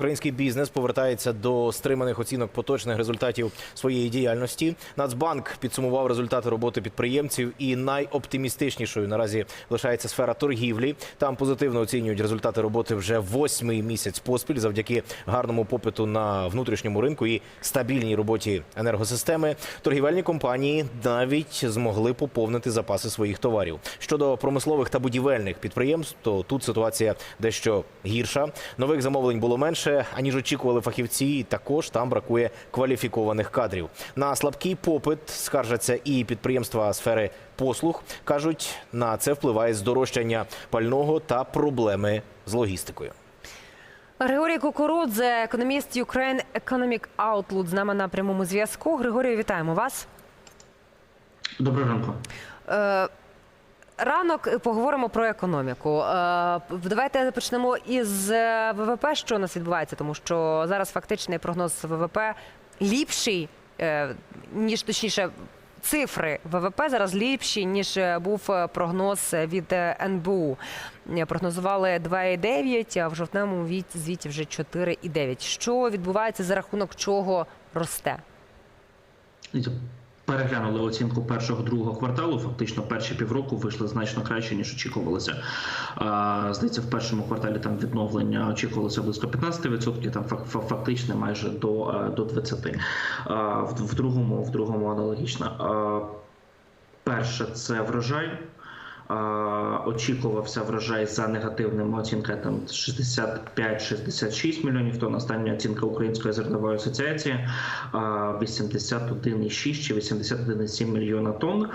Український бізнес повертається до стриманих оцінок поточних результатів своєї діяльності. Нацбанк підсумував результати роботи підприємців, і найоптимістичнішою наразі лишається сфера торгівлі. Там позитивно оцінюють результати роботи вже восьмий місяць поспіль, завдяки гарному попиту на внутрішньому ринку і стабільній роботі енергосистеми. Торгівельні компанії навіть змогли поповнити запаси своїх товарів. Щодо промислових та будівельних підприємств, то тут ситуація дещо гірша. Нових замовлень було менше аніж очікували фахівці. і Також там бракує кваліфікованих кадрів. На слабкий попит скаржаться і підприємства сфери послуг. кажуть, на це впливає здорожчання пального та проблеми з логістикою. Григорій Кукурудзе, економіст Ukraine Economic Outlook з нами на прямому зв'язку. Григорію, вітаємо вас. Доброго ранку. Е, Ранок поговоримо про економіку. Е, Давайте почнемо із е, ВВП, що у нас відбувається, тому що зараз фактичний прогноз ВВП ліпший, е, ніж точніше. Цифри ВВП зараз ліпші ніж е, був е, прогноз від е, НБУ. Е, Прогнозували 2,9, а в жовтневому віт- звіті вже 4,9. Що відбувається за рахунок чого росте? Переглянули оцінку першого другого кварталу. Фактично, перші півроку вийшли значно краще ніж очікувалося. Здається, в першому кварталі там відновлення очікувалося близько 15%, Там фак- фак- фактично майже до, е, до 20%. В, в другому, в другому аналогічно. Перше це врожай. Очікувався врожай за негативними оцінками там 65-66 мільйонів тонн. Остання оцінка Української зернової асоціації 81,6 чи 81,7 мільйона тонн.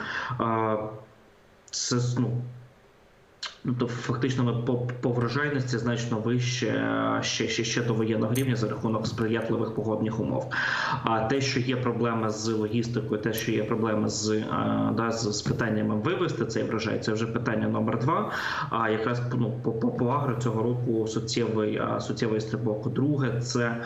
Це ну. Тобто, фактично, ми по, врожайності значно вище ще, ще, ще до воєнного рівня за рахунок сприятливих погодних умов. А те, що є проблеми з логістикою, те, що є проблеми з, да, з, з питаннями вивести цей врожай, це вже питання номер два. А якраз ну, по, по, по агро цього року суттєвий, суттєвий стрибок. Друге, це.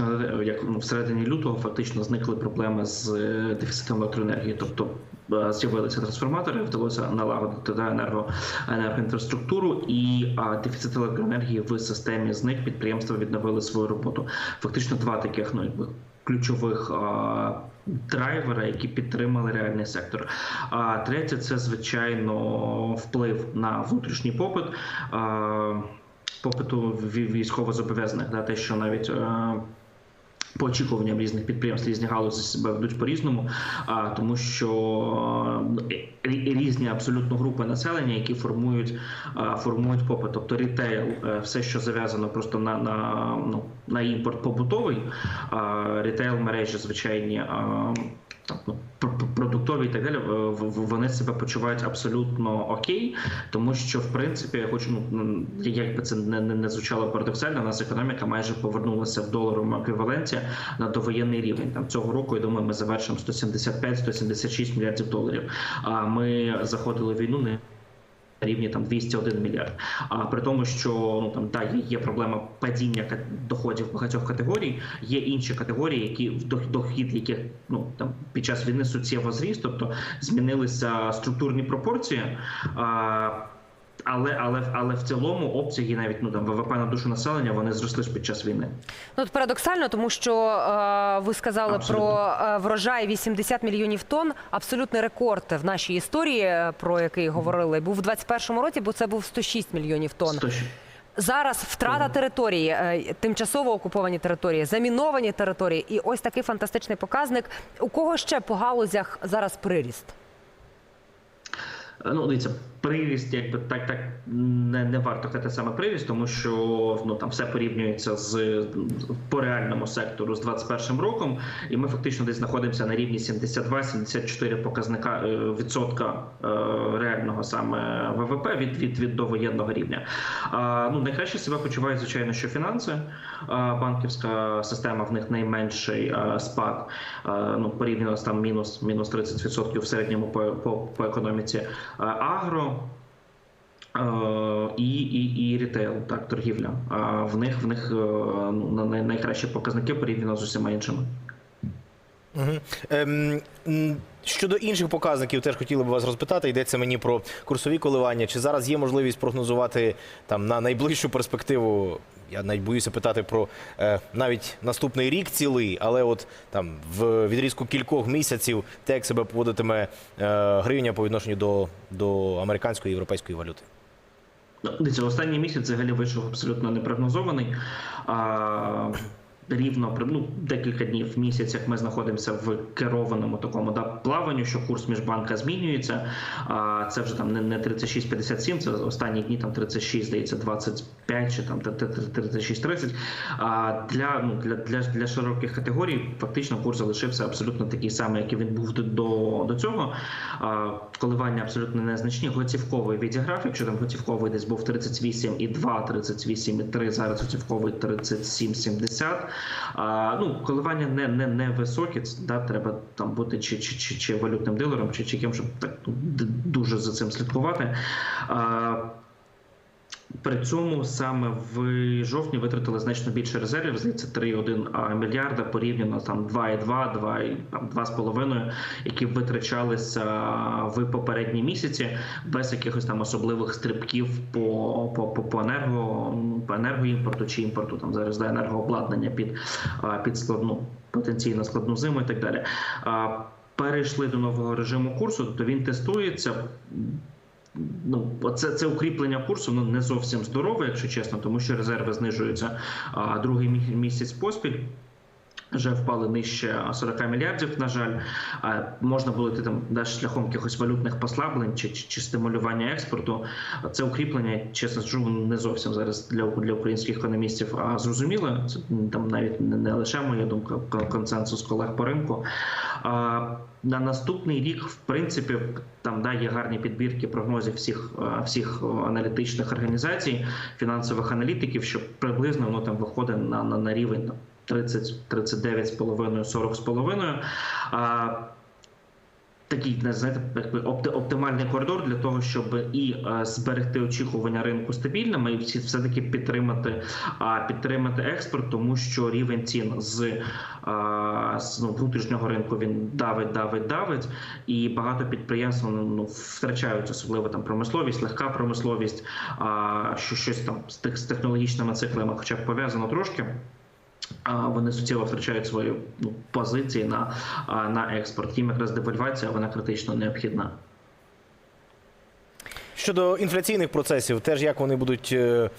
Е, як ну, всередині лютого фактично зникли проблеми з е, дефіцитом електроенергії, тобто е, з'явилися трансформатори, вдалося налагодити да, енерго, енергоінфраструктуру, і дефіцит електроенергії в системі зник. Підприємства відновили свою роботу. Фактично, два таких ну якби ключових. А, Драйвера, які підтримали реальний сектор. А третє це звичайно вплив на внутрішній попит. Попиту ві- військовозобов'язаних, да, те, що навіть е, по очікуванням різних підприємств різні галузі себе ведуть по-різному, а тому що е, різні абсолютно групи населення, які формують е, формують попит, тобто рітейл, все, що зав'язано просто на, на, ну, на імпорт побутовий, рітейл мережі звичайні. там, ну, продуктові і так далі, вони себе почувають абсолютно окей, тому що в принципі я хочу, ну як би це не, не, не звучало парадоксально, у нас економіка майже повернулася в доларовому еквіваленті на довоєнний рівень. Там цього року я думаю, ми завершимо 175-176 мільярдів доларів. А ми заходили в війну не. Рівні там 201 мільярд. А при тому, що ну там да, є, проблема падіння доходів багатьох категорій, є інші категорії, які дохід яких ну там під час війни суттєво зріс, тобто змінилися структурні пропорції. А, але, але, але в цілому обсяги навіть ну там ВВП на душу населення вони зросли ж під час війни. Ну, от парадоксально, тому що е, ви сказали Абсолютно. про е, врожай 80 мільйонів тонн. Абсолютний рекорд в нашій історії, е, про який говорили, був у 21-му році, бо це був 106 мільйонів тонн. Сто ще- Зараз втрата території, е, тимчасово окуповані території, заміновані території, і ось такий фантастичний показник. У кого ще по галузях зараз приріст? Ну, дивіться, приріст, якби так, так не, не варто казати саме приріст, тому що ну там все порівнюється з по реальному сектору з 21 роком, і ми фактично десь знаходимося на рівні 72-74 показника е, відсотка е, реального саме ВВП від від, від довоєнного рівня. А, ну найкраще себе почувають, звичайно, що фінанси. А, банківська система в них найменший а, спад. А, ну порівняно з там мінус мінус 30% в середньому по, по, по економіці. А, агро. Е, І, і, і рітейл, так, торгівля. А в них в них е, ну, найкращі показники порівняно з усіма іншими. Ем, щодо інших показників, теж хотіли б вас розпитати. Йдеться мені про курсові коливання. Чи зараз є можливість прогнозувати там на найближчу перспективу? Я навіть боюся питати про е, навіть наступний рік цілий, але от там в відрізку кількох місяців те, як себе поводитиме е, гривня по відношенню до, до американської і європейської валюти. Ну, Дивіться, останній місяць взагалі вийшов абсолютно непрогнозований. Рівно ну, декілька днів в місяць, як ми знаходимося в керованому такому да, плаванню, що курс міжбанка змінюється. А це вже там не, не 36,57, це останні дні там 36, здається, 25 чи там 36,30. А для, ну, для, для, для широких категорій фактично курс залишився абсолютно такий самий, як і він був до, до цього. А, коливання абсолютно незначні. Готівковий відіграв, якщо там готівковий десь був 38,2, 38,3, зараз готівковий 37,70. А, ну, коливання не, не, не високі, да, треба там бути чи, чи, чи, чи валютним дилером, чи, чи ким, щоб так дуже за цим слідкувати. А, при цьому саме в жовтні витратили значно більше резервів, здається, 3,1 мільярда порівняно там 2,2, 2, і, там 2,5, які витрачалися в попередні місяці без якихось там особливих стрибків по, по, по, по енерго по енергоімпорту чи імпорту там зараз да, енергообладнання під, під складну потенційно складну зиму і так далі. Перейшли до нового режиму курсу, тобто він тестується ну це, це укріплення курсу ну не зовсім здорове, якщо чесно, тому що резерви знижуються а, другий мі- місяць поспіль. Вже впали нижче 40 мільярдів. На жаль, а можна було йти там да, шляхом якихось валютних послаблень чи, чи, стимулювання експорту. Це укріплення, чесно скажу, не зовсім зараз для для українських економістів. А зрозуміло, це там навіть не, лише моя думка, консенсус колег по ринку. А, на наступний рік, в принципі, там да, є гарні підбірки прогнозів всіх, всіх аналітичних організацій, фінансових аналітиків, що приблизно воно там виходить на, на, на рівень там, 30, 39,5, 40,5. А, Такий не знаєте, оптимальний коридор для того, щоб і е, зберегти очікування ринку стабільними, і всі все таки підтримати, підтримати експорт, тому що рівень цін з, з ну, внутрішнього ринку він давить, давить, давить, і багато підприємств ну, втрачають особливо там промисловість, легка промисловість, що щось там з технологічними циклами, хоча б пов'язано трошки. Вони суттєво втрачають свої ну, позиції на, на експорт. Їм якраз девальвація вона критично необхідна. Щодо інфляційних процесів, теж як вони будуть е,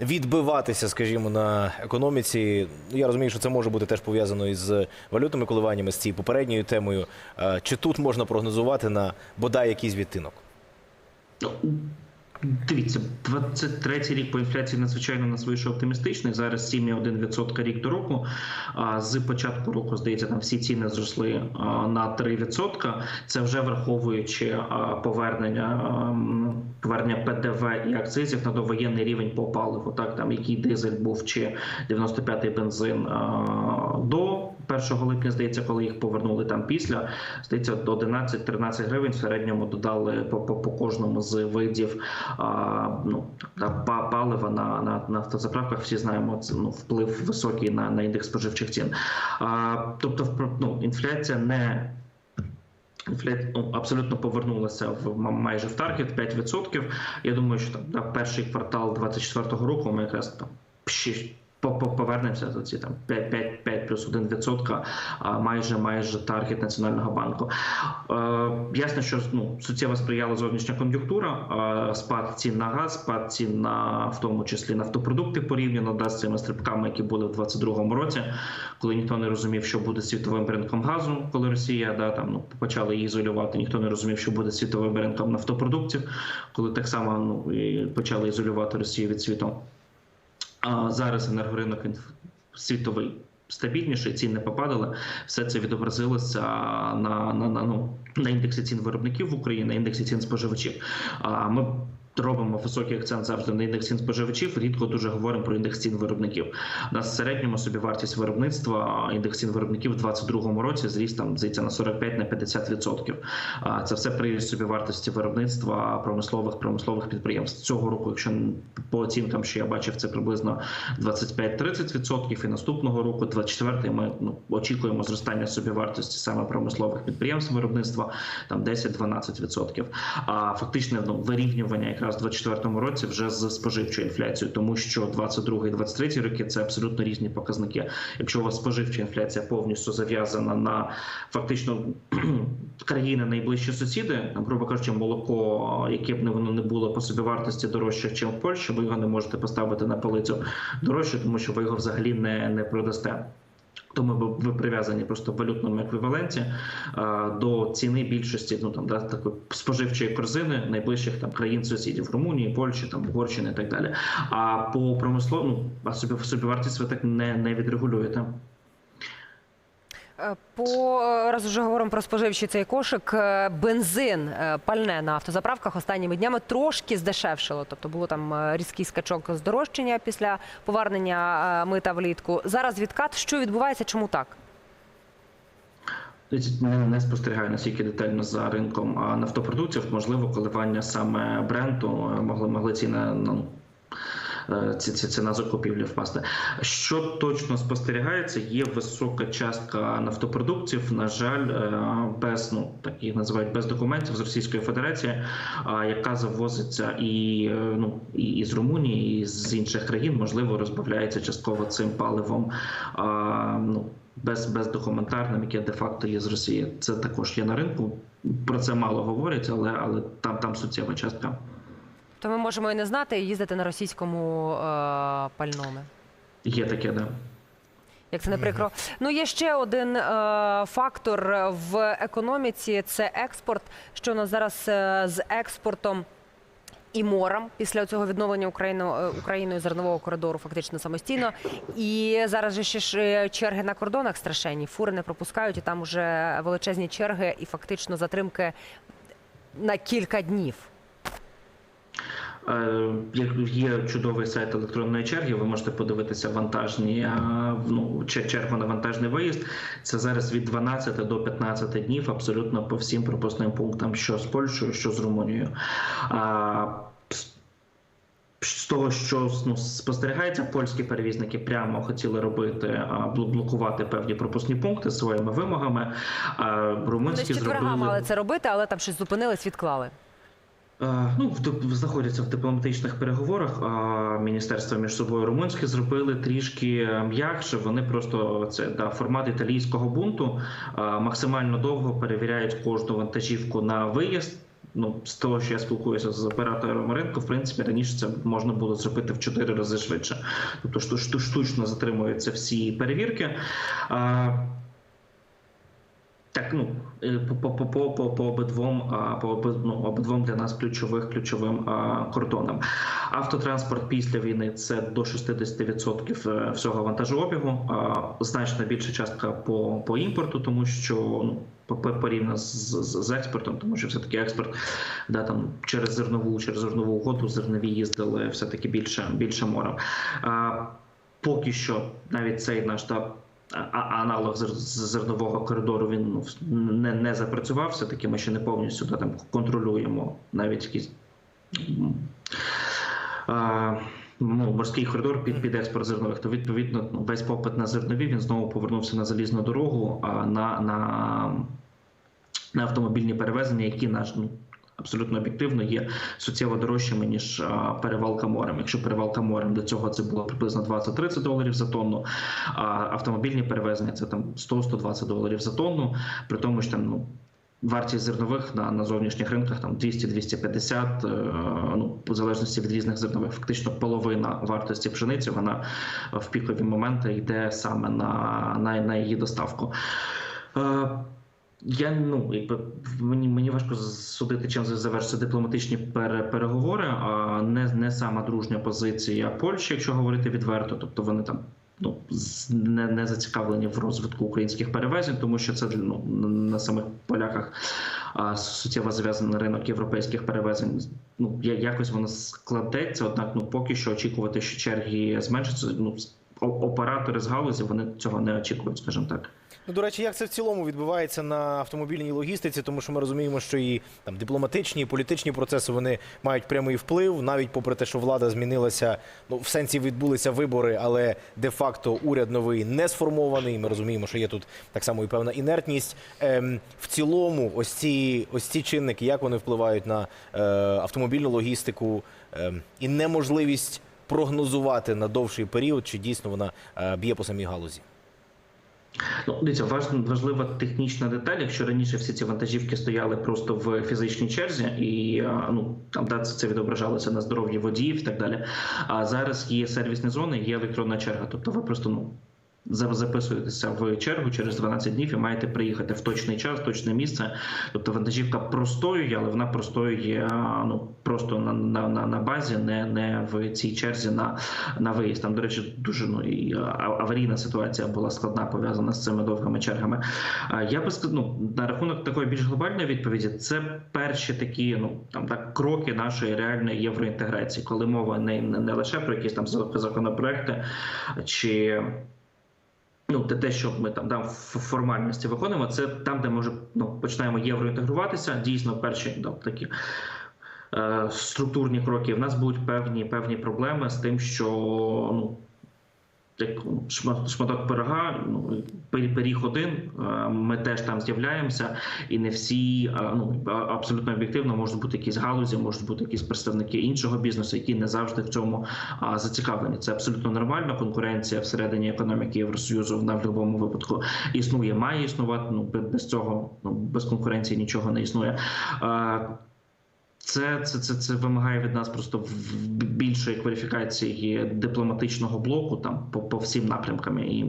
відбиватися, скажімо, на економіці. Ну, Я розумію, що це може бути теж пов'язано із валютними коливаннями, з цією попередньою темою. Чи тут можна прогнозувати на бодай якийсь відтинок? Дивіться, 23-й рік по інфляції надзвичайно нас вийшов оптимістичний. Зараз 7,1% рік до року. А з початку року, здається, там всі ціни зросли на 3%. Це вже враховуючи повернення повернення ПДВ і акцизів на довоєнний рівень по паливу. Так там який дизель був чи 95-й бензин до 1 липня, здається, коли їх повернули там після, здається, до 11-13 гривень в середньому додали по, по, по кожному з видів а, ну, палива на, на, на автозаправках. Всі знаємо це ну, вплив високий на, на індекс споживчих цін. А, тобто, ну, інфляція не ну, абсолютно повернулася в майже в таргет 5%. Я думаю, що там да, перший квартал 24-го року ми якраз там ще по- по- повернемося до ці там 5, 5, 5 плюс 1 відсотка, майже майже таргет Національного банку. Е, ясно, що ну, суттєво сприяла зовнішня кон'юнктура, спад цін на газ, спад цін на в тому числі нафтопродукти порівняно да, з цими стрибками, які були в 22-му році, коли ніхто не розумів, що буде світовим ринком газу, коли Росія да там ну почала її ізолювати. Ніхто не розумів, що буде світовим ринком нафтопродуктів, коли так само ну почали ізолювати Росію від світу. Зараз енергоринок світовий стабільніший, ціни попадали. Все це відобразилося на, на, на, ну, на індексі цін виробників в Україні, на індексі цін споживачів. Ми робимо високий акцент завжди на індекс цін споживачів, рідко дуже говоримо про індекс цін виробників. В середньому собівартість виробництва індекс цін виробників в 2022 році зріс там здається на 45 на 50%. А Це все при собівартості виробництва промислових промислових підприємств цього року. Якщо по оцінкам, що я бачив, це приблизно 25-30%. І наступного року, 24-й, ми ну, очікуємо зростання собівартості саме промислових підприємств виробництва там 10-12%. А фактичне ну, вирівнювання якраз в 24-му році вже з споживчою інфляцією, тому що 22 і 23 роки це абсолютно різні показники. Якщо у вас споживча інфляція повністю зав'язана на фактично країни найближчі сусіди, грубо кажучи, молоко, яке б не воно не було по собі вартості дорожче, ніж в Польщі, ви його не можете поставити на полицю дорожче, тому що ви його взагалі не, не продасте. Тому ви- прив'язані просто в валютному еквіваленті а, до ціни більшості ну там да такої споживчої корзини найближчих там країн сусідів Румунії, Польщі, там Угорщини і так далі. А по промисловому а собі собівартість ви так не, не відрегулюєте. Е, По е, раз уже говоримо про споживчий цей кошик. е, Бензин пальне на автозаправках останніми днями трошки здешевшило. Тобто було там різкий скачок здорожчання після повернення мита влітку. Зараз відкат. Що відбувається? Чому так? Не, не спостерігаю настільки детально за ринком нафтопродуктів. Можливо, коливання саме бренду могли могли ціни ну, ціна закупівлі впасти. Що точно спостерігається, є висока частка нафтопродуктів, на жаль, е, без ну так їх називають без документів з Російської Федерації, а, яка завозиться і е, ну і, з Румунії, і з інших країн, можливо, розбавляється частково цим паливом. Ну без, бездокументарним, яке де-факто є з Росії. Це також є на ринку. Про це мало говорять, але але там, там суттєва частка. То ми можемо і не знати, і їздити на російському е, пальному. Є таке, да. Як це не прикро. Ну є ще один е, фактор в економіці це експорт. Що у нас зараз е, з експортом і морем після цього відновлення України, е, Україною зернового коридору фактично самостійно. І зараз же ще ж е, черги на кордонах страшенні. Фури не пропускають, і там вже величезні черги, і фактично затримки на кілька днів. Е, Є чудовий сайт електронної черги. Ви можете подивитися вантажні е, ну, чергу на вантажний виїзд. Це зараз від 12 до 15 днів, абсолютно по всім пропускним пунктам, що з Польщею, що з Румунією. З- того, що ну, спостерігається, польські перевізники прямо хотіли робити а, блокувати певні пропускні пункти своїми вимогами. Вони румунські з четверга зробили мали це робити, але там щось зупинились, відклали. Е, Ну, знаходяться в дипломатичних переговорах. А міністерства між собою румунські зробили трішки е, м'якше. Вони просто це да формат італійського бунту. а, Максимально довго перевіряють кожну вантажівку на виїзд. Ну, з того, що я спілкуюся з оператором ринку, в принципі, раніше це можна було зробити в 4 рази швидше. Тобто шту- шту- штучно затримуються всі перевірки. А, так, ну е, по по по по по, обидвом по оби- ну, обидвом для нас ключових ключовим а, кордонам. Автотранспорт після війни це до 60% е, всього вантажообігу. А, значно більша частка по, по імпорту, тому що ну. по- по- Порівняно з, з, з експортом, тому що все-таки експорт да, там, через зернову, через зернову угоду зернові їздили все-таки більше, більше морем. А, поки що навіть цей наш та аналог зернового коридору він ну, не, не запрацював. Все таки ми ще не повністю да, там контролюємо навіть якісь. А, Ну, морський коридор під, під експорт зернових, то відповідно ну, весь попит на зернові він знову повернувся на залізну дорогу, а на, на, на автомобільні перевезення, які наш ну, абсолютно об'єктивно є суттєво дорожчими ніж перевалка морем. Якщо перевалка морем до цього це було приблизно 20-30 доларів за тонну, а автомобільні перевезення це там 100-120 доларів за тонну. При тому, що там ну. Вартість зернових на, на зовнішніх ринках там 200-250, е, ну в залежності від різних зернових. Фактично половина вартості пшениці вона в пікові моменти йде саме на, на, на її доставку. Я ну якби мені мені важко судити, чим завершаться дипломатичні пере, переговори. А не, не сама дружня позиція Польщі, якщо говорити відверто. Тобто вони там ну не, не зацікавлені в розвитку українських перевезень, тому що це ну, на самих поляках а, суттєво зв'язаний ринок європейських перевезень. Ну я- якось воно складеться. Однак, ну поки що очікувати, що черги зменшаться. Ну оператори з галузі вони цього не очікують, скажімо так. Ну, до речі, як це в цілому відбувається на автомобільній логістиці, тому що ми розуміємо, що і там дипломатичні, і політичні процеси вони мають прямий вплив, навіть попри те, що влада змінилася, ну в сенсі відбулися вибори, але де-факто уряд новий не сформований. Ми розуміємо, що є тут так само і певна інертність. Ем, в цілому, ось ці ось ці чинники, як вони впливають на е, автомобільну логістику ем, і неможливість прогнозувати на довший період, чи дійсно вона е, б'є по самій галузі. Ну, дивіться, важ- важлива технічна деталь. Якщо раніше всі ці вантажівки стояли просто в фізичній черзі, і а, ну там да, це відображалося на здоров'ї водіїв і так далі. А зараз є сервісні зони, є електронна черга. Тобто ви просто ну. За- Записуєтеся в чергу через 12 днів і маєте приїхати в точний час, точне місце. Тобто вантажівка простоює, але вона простоює а, ну просто на, на, на, на базі, не, не в цій черзі на, на виїзд. Там, до речі, дуже ну і аварійна ситуація була складна, пов'язана з цими довгими чергами. Я би сказав, ну, на рахунок такої більш глобальної відповіді, це перші такі ну там так кроки нашої реальної євроінтеграції, коли мова не, не, не лише про якісь там законопроекти чи. Ну, те, те, що ми там, там формальності виконуємо, це там, де може ну, починаємо євроінтегруватися. Дійсно, перші да, такі е, структурні кроки. В нас будуть певні певні проблеми з тим, що ну. Як шмат- шматок пирога, ну пир- пиріг один. Ми теж там з'являємося, і не всі ну абсолютно об'єктивно можуть бути якісь галузі, можуть бути якісь представники іншого бізнесу, які не завжди в цьому зацікавлені. Це абсолютно нормально. Конкуренція всередині економіки Євросоюзу вона в будь-якому випадку існує, має існувати. Ну без цього ну без конкуренції нічого не існує. Це, це, це, це вимагає від нас просто більшої кваліфікації дипломатичного блоку там по, по всім напрямкам. І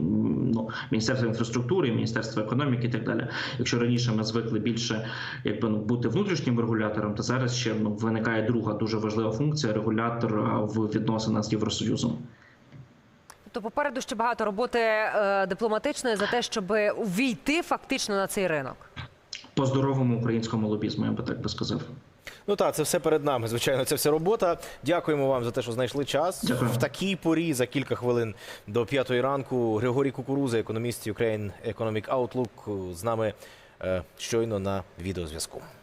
ну, Міністерство інфраструктури, Міністерство економіки і так далі. Якщо раніше ми звикли більше якби ну бути внутрішнім регулятором, то зараз ще ну виникає друга дуже важлива функція регулятор в відносинах з Євросоюзом. Тобто попереду ще багато роботи е, дипломатичної за те, щоб увійти фактично на цей ринок. По здоровому українському лобізму, я би так би сказав. Ну так, це все перед нами. Звичайно, це все робота. Дякуємо вам за те, що знайшли час. Дякую. В такій порі за кілька хвилин до п'ятої ранку. Григорій Кукуруза, економіст Ukraine Economic Outlook, з нами е, щойно на відеозв'язку.